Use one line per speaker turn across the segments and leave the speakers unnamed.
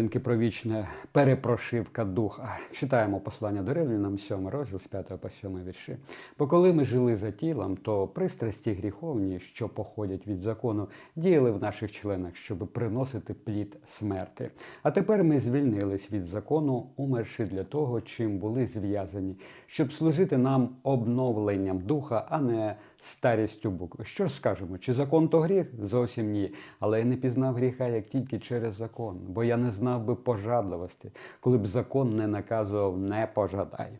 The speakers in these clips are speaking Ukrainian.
хвилинки про вічне перепрошивка духа. Читаємо послання до Римлянам, 7 розділ з 5 по 7 вірші. Бо коли ми жили за тілом, то пристрасті гріховні, що походять від закону, діяли в наших членах, щоб приносити плід смерти. А тепер ми звільнились від закону, умерши для того, чим були зв'язані, щоб служити нам обновленням духа, а не старістю букви. Що ж скажемо? Чи закон то гріх? Зовсім ні. Але я не пізнав гріха як тільки через закон, бо я не знав би пожадливості, коли б закон не наказував не пожадай.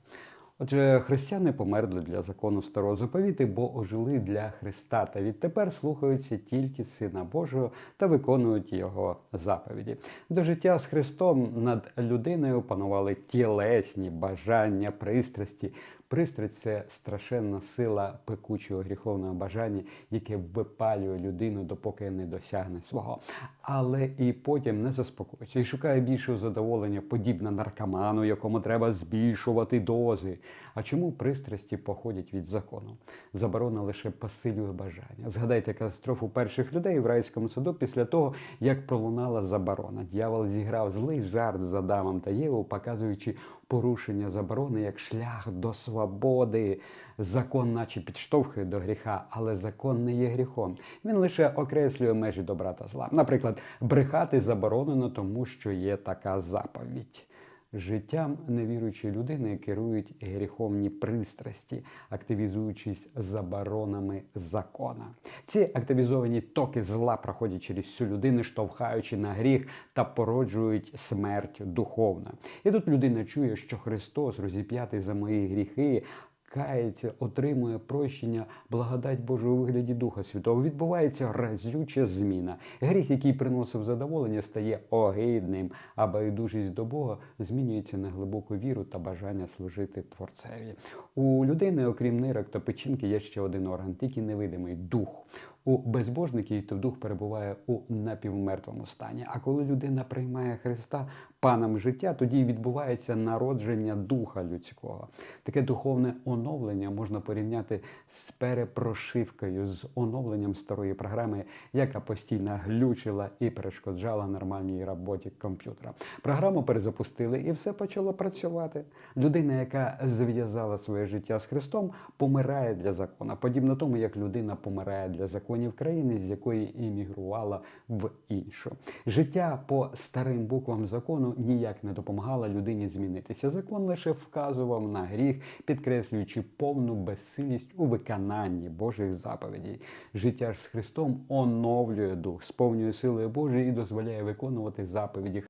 Отже, християни померли для закону старого заповіти, бо ожили для Христа, та відтепер слухаються тільки Сина Божого та виконують Його заповіді. До життя з Христом над людиною панували тілесні бажання, пристрасті. Пристрасть це страшенна сила пекучого гріховного бажання, яке випалює людину, допоки не досягне свого. Але і потім не заспокоюється і шукає більшого задоволення, подібно наркоману, якому треба збільшувати дози. А чому пристрасті походять від закону? Заборона лише посилює бажання. Згадайте катастрофу перших людей в райському саду після того, як пролунала заборона. Дьявол зіграв злий жарт з Адамом та Євою, показуючи порушення заборони як шлях до свободи. Закон, наче підштовхує до гріха, але закон не є гріхом. Він лише окреслює межі добра та зла. Наприклад, брехати заборонено, тому що є така заповідь. Життям невіруючої людини керують гріховні пристрасті, активізуючись заборонами закона. Ці активізовані токи зла проходять через всю людину, штовхаючи на гріх та породжують смерть духовна. І тут людина чує, що Христос розіп'ятий за мої гріхи. Кається, отримує прощення, благодать Божу у вигляді Духа Святого. Відбувається разюча зміна. Гріх, який приносив задоволення, стає огидним, а байдужість до Бога змінюється на глибоку віру та бажання служити Творцеві. У людини, окрім нирок та печінки, є ще один орган, тільки невидимий дух. У безбожників то дух перебуває у напівмертвому стані. А коли людина приймає Христа паном життя, тоді відбувається народження духа людського. Таке духовне оновлення можна порівняти з перепрошивкою, з оновленням старої програми, яка постійно глючила і перешкоджала нормальній роботі комп'ютера. Програму перезапустили і все почало працювати. Людина, яка зв'язала своє життя з Христом, помирає для закона, подібно тому, як людина помирає для законів країни, з якої іммігрувала в іншу. Життя по старим буквам закону ніяк не допомагало людині змінитися. Закон лише вказував на гріх, підкреслюючи повну безсилість у виконанні Божих заповідей. Життя ж з Христом оновлює дух, сповнює силою Божої і дозволяє виконувати заповіді